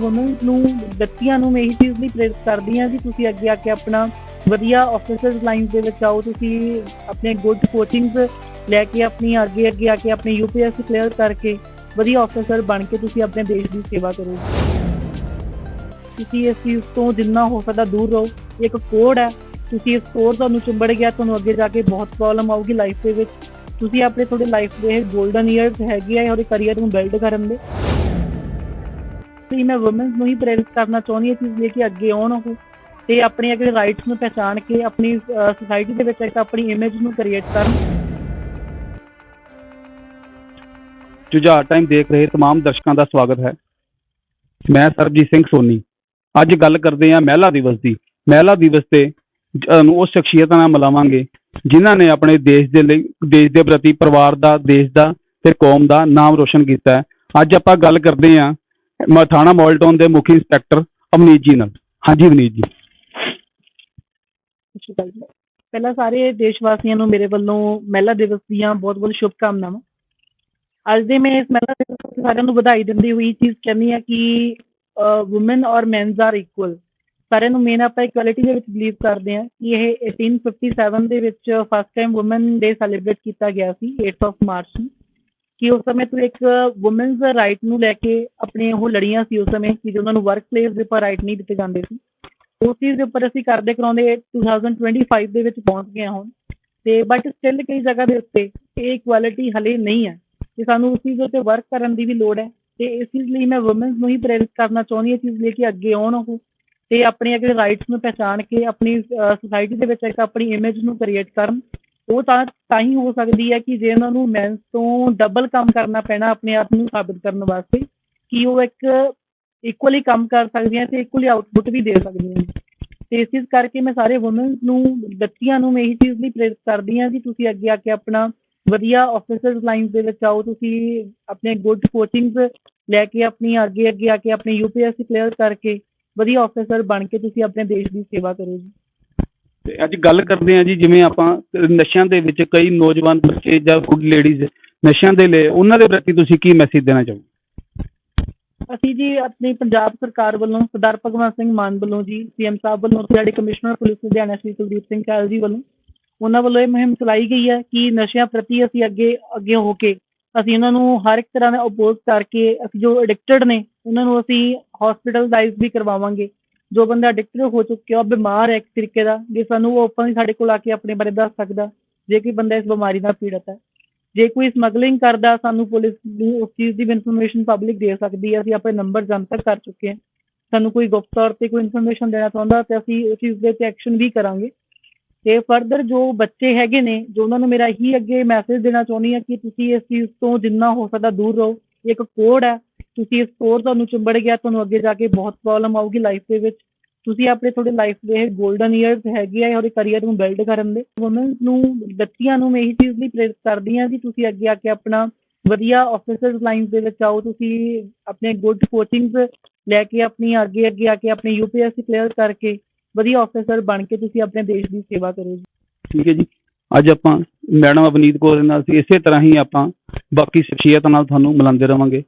Woman ਨੂੰ, ਬੱਚਿਆਂ ਨੂੰ ਮੈਂ ਇਹੀ ਚੀਜ਼ ਲਈ ਪ੍ਰੇਰਿਤ ਕਰਦੀ ਹਾਂ ਕਿ ਤੁਸੀਂ ਅੱਗੇ ਆ ਕੇ ਆਪਣਾ ਵਧੀਆ ਆਫੀਸਰਸ ਲਾਈਨ ਦੇ ਵਿੱਚ ਆਓ, ਤੁਸੀਂ ਆਪਣੇ ਗੁੱਡ ਕੋਚਿੰਗਸ ਲੈ ਕੇ ਆਪਣੀ ਅੱਗੇ ਅੱਗੇ ਆ ਕੇ ਆਪਣੀ ਯੂਪੀਐਸਸੀ ਕਲੀਅਰ ਕਰਕੇ ਵਧੀਆ ਆਫੀਸਰ ਬਣ ਕੇ ਤੁਸੀਂ ਆਪਣੇ ਦੇਸ਼ ਦੀ ਸੇਵਾ ਕਰੋ। ਤੁਸੀਂ ਇਸ ਚੀਜ਼ ਤੋਂ ਜਿੰਨਾ ਹੋ ਸਕਦਾ ਦੂਰ ਰਹੋ। ਇੱਕ ਕੋਡ ਹੈ। ਤੁਸੀਂ ਇਸ ਕੋਡ ਤੁਹਾਨੂੰ ਚੁੰਬੜ ਗਿਆ, ਤੁਹਾਨੂੰ ਅੱਗੇ ਜਾ ਕੇ ਬਹੁਤ ਪ੍ਰੋਬਲਮ ਆਊਗੀ ਲਾਈਫ ਦੇ ਵਿੱਚ। ਤੁਸੀਂ ਆਪਣੇ ਤੁਹਾਡੇ ਲਾਈਫ ਦੇ ਗੋਲਡਨ ਇਅਰਸ ਹੈਗੇ ਆ ਤੁਹਾਡੇ ਕੈਰੀਅਰ ਨੂੰ ਬਿਲਡ ਕਰਨ ਦੇ। ਤੇ ਮੈਂ ਔਮਨਸ ਨੂੰ ਹੀ ਪ੍ਰੇਰਿਤ ਕਰਨਾ ਚਾਹੁੰਦੀ ਹਾਂ ਕਿ ਚੀਜ਼ ਲੈ ਕੇ ਅੱਗੇ ਆਉਣ ਉਹ ਤੇ ਆਪਣੇ ਅਗਲੇ ਰਾਈਟਸ ਨੂੰ ਪਹਿਚਾਣ ਕੇ ਆਪਣੀ ਸੋਸਾਇਟੀ ਦੇ ਵਿੱਚ ਇੱਕ ਆਪਣੀ ਇਮੇਜ ਨੂੰ ਕ੍ਰੀਏਟ ਕਰਨ ਜੁਝਾਰ ਟਾਈਮ ਦੇਖ ਰਹੇ तमाम ਦਰਸ਼ਕਾਂ ਦਾ ਸਵਾਗਤ ਹੈ ਮੈਂ ਸਰਬਜੀਤ ਸਿੰਘ ਸੋਨੀ ਅੱਜ ਗੱਲ ਕਰਦੇ ਹਾਂ ਮਹਿਲਾ ਦਿਵਸ ਦੀ ਮਹਿਲਾ ਦਿਵਸ ਤੇ ਤੁਹਾਨੂੰ ਉਸ ਸ਼ਖਸੀਅਤਾਂ ਨਾਲ ਮਿਲਾਵਾਂਗੇ ਜਿਨ੍ਹਾਂ ਨੇ ਆਪਣੇ ਦੇਸ਼ ਦੇ ਲਈ ਦੇਸ਼ ਦੇ ਪ੍ਰਤੀ ਪਰਿਵਾਰ ਦਾ ਦੇਸ਼ ਦਾ ਤੇ ਕੌਮ ਦਾ ਨਾਮ ਰੋਸ਼ਨ ਕੀਤਾ ਹੈ ਅੱਜ ਆਪਾਂ ਗੱਲ ਕਰਦੇ ਹਾਂ ਮ- ਥਾਣਾ ਮੋਲਟਨ ਦੇ ਮੁਖੀ ਇੰਸਪੈਕਟਰ ਅਵਨੀਤ ਜੀ ਨਾਲ। ਹਾਂਜੀ, ਅਵਨੀਤ ਜੀ। ਸਤਿ ਸ਼੍ਰੀ ਅਕਾਲ ਜੀ। ਪਹਿਲਾਂ ਸਾਰੇ ਦੇਸ਼ ਵਾਸੀਆਂ ਨੂੰ ਮੇਰੇ ਵੱਲੋਂ ਮਹਿਲਾ ਦਿਵਸ ਦੀਆਂ ਬਹੁਤ-ਬਹੁਤ ਸ਼ੁਭਕਾਮਨਾਵਾਂ। ਅੱਜ ਦੇ ਮੈਂ ਇਸ ਮਹਿਲਾ ਦਿਵਸ ਤੇ ਸਾਰਿਆਂ ਨੂੰ ਵਧਾਈ ਦਿੰਦੀ ਹੋਈ ਇਹ ਚੀਜ਼ ਕਹਿੰਦੀ ਆ ਕਿ ਔਮਨ ਔਰ ਮੈਨਸ ਆਰ ਇਕੁਅਲ ਸਾਰਿਆਂ ਨੂੰ ਮੇਨ ਆਪਾਂ ਇਕੁਐਲਿਟੀ ਦੇ ਵਿੱਚ ਬਲੀਵ ਕਰਦੇ ਹਾਂ ਕਿ ਇਹ 1857 ਦੇ ਵਿੱਚ first time woman day celebrate ਕੀਤਾ ਗਿਆ ਸੀ 8th ਆਫ ਮਾਰਚ ਨੂੰ। ਕਿ ਉਸ ਸਮੇਂ ਤੋਂ ਇੱਕ ਔਮਨਸ ਰਾਈਟ ਨੂੰ ਲੈ ਕੇ ਆਪਣੇ ਉਹ ਲੜੀਆਂ ਸੀ ਉਸ ਸਮੇਂ ਕਿ ਉਹਨਾਂ ਨੂੰ ਵਰਕ ਪਲੇਸ ਦੇ ਉੱਪਰ ਰਾਈਟ ਨਹੀਂ ਦਿੱਤੇ ਜਾਂਦੇ ਸੀ। ਉਸ ਚੀਜ਼ ਦੇ ਉੱਪਰ ਅਸੀਂ ਕਰਦੇ ਕਰਾਉਂਦੇ 2025 ਦੇ ਵਿੱਚ ਪਹੁੰਚ ਗਏ ਹਾਂ ਹੁਣ। ਤੇ ਬਟ ਸਟਿਲ ਕਈ ਜਗ੍ਹਾ ਦੇ ਉੱਤੇ ਇਹ ਇਕੁਐਲਿਟੀ ਹਲੇ ਨਹੀਂ ਹੈ। ਤੇ ਸਾਨੂੰ ਉਸ ਚੀਜ਼ ਉੱਤੇ ਵਰਕ ਕਰਨ ਦੀ ਵੀ ਲੋੜ ਹੈ। ਤੇ ਇਸ ਚੀਜ਼ ਲਈ ਮੈਂ ਔਮਨਸ ਨੂੰ ਹੀ ਪ੍ਰੇਰਿਤ ਕਰਨਾ ਚਾਹੁੰਦੀ ਹਾਂ, ਇਹ ਚੀਜ਼ ਲਈ ਕਿ ਅੱਗੇ ਆਉਣ ਉਹ। ਤੇ ਆਪਣੇ ਅਗਲੇ ਰਾਈਟਸ ਨੂੰ ਪਹਿਚਾਣ ਕੇ ਆਪਣੀ ਸੋਸਾਇਟੀ ਦੇ ਵਿੱਚ ਇੱਕ ਆਪਣੀ ਇਮੇਜ ਨੂੰ ਕ੍ਰੀਏਟ ਕਰਨ। ਉਹ ਤਾਂ ਤਾਂ ਹੀ ਹੋ ਸਕਦੀ ਹੈ ਕਿ ਜੇ ਉਹਨਾਂ ਨੂੰ ਮੈਨਸ ਤੋਂ ਡਬਲ ਕੰਮ ਕਰਨਾ ਪੈਣਾ ਆਪਣੇ ਆਪ ਨੂੰ ਸਾਬਿਤ ਕਰਨ ਵਾਸਤੇ, ਕਿ ਉਹ ਇੱਕ ਇਕੁਅਲੀ ਕੰਮ ਕਰ ਸਕਦੀਆਂ ਤੇ ਇਕੁਅਲੀ ਆਊਟਪੁੱਟ ਵੀ ਦੇ ਸਕਦੀਆਂ ਤੇ ਇਸ ਕਰਕੇ ਮੈਂ ਸਾਰੇ ਔਮਨਸ ਨੂੰ, ਬੱਚੀਆਂ ਨੂੰ ਮੈਂ ਇਹੀ ਚੀਜ਼ ਲਈ ਪ੍ਰੇਰਿਤ ਕਰਦੀ ਹਾਂ ਕਿ ਤੁਸੀਂ ਅੱਗੇ ਆ ਕੇ ਆਪਣਾ ਵਧੀਆ ਆਫੀਸਰਸ ਲਾਈਨ ਦੇ ਵਿੱਚ ਆਓ, ਤੁਸੀਂ ਆਪਣੇ ਗੁੱਡ ਕੋਚਿੰਗਸ ਲੈ ਕੇ ਆਪਣੀ ਅੱਗੇ ਅੱਗੇ ਆ ਕੇ ਆਪਣੇ ਯੂਪੀਐਸਸੀ ਕਲੀਅਰ ਕਰਕੇ ਵਧੀਆ ਆਫੀਸਰ ਬਣ ਕੇ ਤੁਸੀਂ ਆਪਣੇ ਦੇਸ਼ ਦੀ ਸੇਵਾ ਕਰੋ ਜੀ। ਤੇ ਅੱਜ ਗੱਲ ਕਰਦੇ ਹਾਂ ਜੀ, ਜਿਵੇਂ ਆਪਾਂ ਨਸ਼ਿਆਂ ਦੇ ਵਿੱਚ ਕਈ ਨੌਜਵਾਨ ਬੱਚੇ ਜਾਂ ਗੁੱਡ ਲੇਡੀਜ਼ ਨਸ਼ਿਆਂ ਦੇ ਲਈ, ਉਹਨਾਂ ਦੇ ਪ੍ਰਤੀ ਤੁਸੀਂ ਕੀ ਮੈਸੇਜ ਦੇਣਾ ਚਾਹੋਗੇ? ਅਸੀਂ ਜੀ ਆਪਣੀ ਪੰਜਾਬ ਸਰਕਾਰ ਵੱਲੋਂ ਸਰਦਾਰ ਭਗਵੰਤ ਸਿੰਘ ਮਾਨ ਵੱਲੋਂ ਜੀ ਸੀਐਮ ਸਾਹਿਬ ਵੱਲੋਂ ਤੇ ਕਮਿਸ਼ਨਰ ਪੁਲਿਸ ਲੁਧਿਆਣਾ ਸ਼੍ਰੀ ਕੁਲਦੀਪ ਸਿੰਘ ਕਾਲ ਜੀ ਵੱਲੋਂ, ਉਹਨਾਂ ਵੱਲੋਂ ਇਹ ਮੁਹਿੰਮ ਚਲਾਈ ਗਈ ਹੈ ਕਿ ਨਸ਼ਿਆਂ ਪ੍ਰਤੀ ਅਸੀਂ ਅੱਗੇ ਅੱਗੇ ਹੋ ਕੇ ਅਸੀਂ ਉਹਨਾਂ ਨੂੰ ਹਰ ਇੱਕ ਤਰ੍ਹਾਂ ਦਾ ਅਪੋਜ਼ ਕਰਕੇ ਅਸੀਂ ਜੋ ਐਡਿਕਟਡ ਨੇ, ਉਹਨਾਂ ਨੂੰ ਅਸੀਂ ਹਸਪੀਟਲਾਈਜ਼ ਵੀ ਕਰਵਾਵਾਂਗੇ। ਜੋ ਬੰਦਾ ਐਡਿਕਟਡ ਹੋ ਚੁੱਕਿਆ, ਉਹ ਬਿਮਾਰ ਹੈ ਇੱਕ ਤਰੀਕੇ ਦਾ, ਜੇ ਸਾਨੂੰ ਉਹ ਓਪਨ ਸਾਡੇ ਕੋਲ ਆ ਕੇ ਆਪਣੇ ਬਾਰੇ ਦੱਸ ਸਕਦਾ, ਜੇ ਕੋਈ ਬੰਦਾ ਇਸ ਬਿਮਾਰੀ ਨਾਲ ਪੀੜਤ ਹੈ। ਜੇ ਕੋਈ ਸਮਗਲਿੰਗ ਕਰਦਾ, ਸਾਨੂੰ ਪੁਲਿਸ ਨੂੰ ਉਸ ਚੀਜ਼ ਦੀ ਇਨਫੋਰਮੇਸ਼ਨ ਪਬਲਿਕ ਦੇ ਸਕਦੀ ਹੈ, ਅਸੀਂ ਆਪਣੇ ਨੰਬਰ ਜਨਤਕ ਕਰ ਚੁੱਕੇ ਹਾਂ। ਸਾਨੂੰ ਕੋਈ ਗੁਪਤ ਤੌਰ ਤੇ ਕੋਈ ਇਨਫੋਰਮੇਸ਼ਨ ਦੇਣਾ ਚਾਹੁੰਦਾ, ਤੇ ਅਸੀਂ ਉਸ ਚੀਜ਼ ਦੇ ਉੱਤੇ ਐਕਸ਼ਨ ਵੀ ਕਰਾਂਗੇ। ਤੇ ਫਰਦਰ ਜੋ ਬੱਚੇ ਹੈਗੇ ਨੇ, ਜੋ ਉਹਨਾਂ ਨੂੰ ਮੇਰਾ ਹੀ ਅੱਗੇ ਮੈਸੇਜ ਦੇਣਾ ਚਾਹੁੰਦੀ ਹਾਂ ਕਿ ਤੁਸੀਂ ਇਸ ਚੀਜ਼ ਤੋਂ ਜਿੰਨਾ ਹੋ ਸਕਦਾ ਦੂਰ ਰਹੋ। ਇੱਕ ਕੋਡ ਹੈ ਤੁਸੀਂ ਇਸ ਕੋਡ ਤੁਹਾਨੂੰ ਚੁੰਬੜ ਗਿਆ, ਤੁਹਾਨੂੰ ਅੱਗੇ ਜਾ ਕੇ ਬਹੁਤ ਪ੍ਰੋਬਲਮ ਆਊਗੀ ਲਾਈਫ ਦੇ ਵਿੱਚ। ਤੁਸੀਂ ਆਪਣੇ ਤੁਹਾਡੇ ਲਾਈਫ ਦੇ 골ਡਨ ਇਅਰਸ ਹੈਗੇ ਆ ਤੁਹਾਡੇ ਕੈਰੀਅਰ ਨੂੰ ਬਿਲਡ ਕਰਨ ਦੇ। ਔਮਨਸ ਨੂੰ, ਬੱਚੀਆਂ ਨੂੰ ਮੈਂ ਇਹੀ ਚੀਜ਼ ਲਈ ਪ੍ਰੇਰਿਤ ਕਰਦੀ ਹਾਂ ਕਿ ਤੁਸੀਂ ਅੱਗੇ ਆ ਕੇ ਆਪਣਾ ਵਧੀਆ ਆਫੀਸਰਸ ਲਾਈਨ ਦੇ ਵਿੱਚ ਆਓ। ਤੁਸੀਂ ਆਪਣੇ ਗੁੱਡ ਕੋਚਿੰਗਸ ਲੈ ਕੇ ਆਪਣੀ ਅੱਗੇ ਅੱਗੇ ਆ ਕੇ ਆਪਣੀ ਯੂਪੀਐਸਸੀ ਕਲੀਅਰ ਕਰਕੇ ਵਧੀਆ ਆਫੀਸਰ ਬਣ ਕੇ ਤੁਸੀਂ ਆਪਣੇ ਦੇਸ਼ ਦੀ ਸੇਵਾ ਕਰੋ ਜੀ। ਠੀਕ ਹੈ ਜੀ। ਅੱਜ ਆਪਾਂ ਮੈਡਮ ਅਵਨੀਤ ਕੌਰ ਨਾਲ ਅਸੀਂ ਇਸੇ ਤਰ੍ਹਾਂ ਹੀ ਆਪਾਂ ਬਾਕੀ ਸ਼ਖਸੀਅਤਾਂ ਨਾਲ ਤੁਹਾਨੂੰ ਮਿਲਾਉਂਦੇ ਰਵਾਂਗੇ।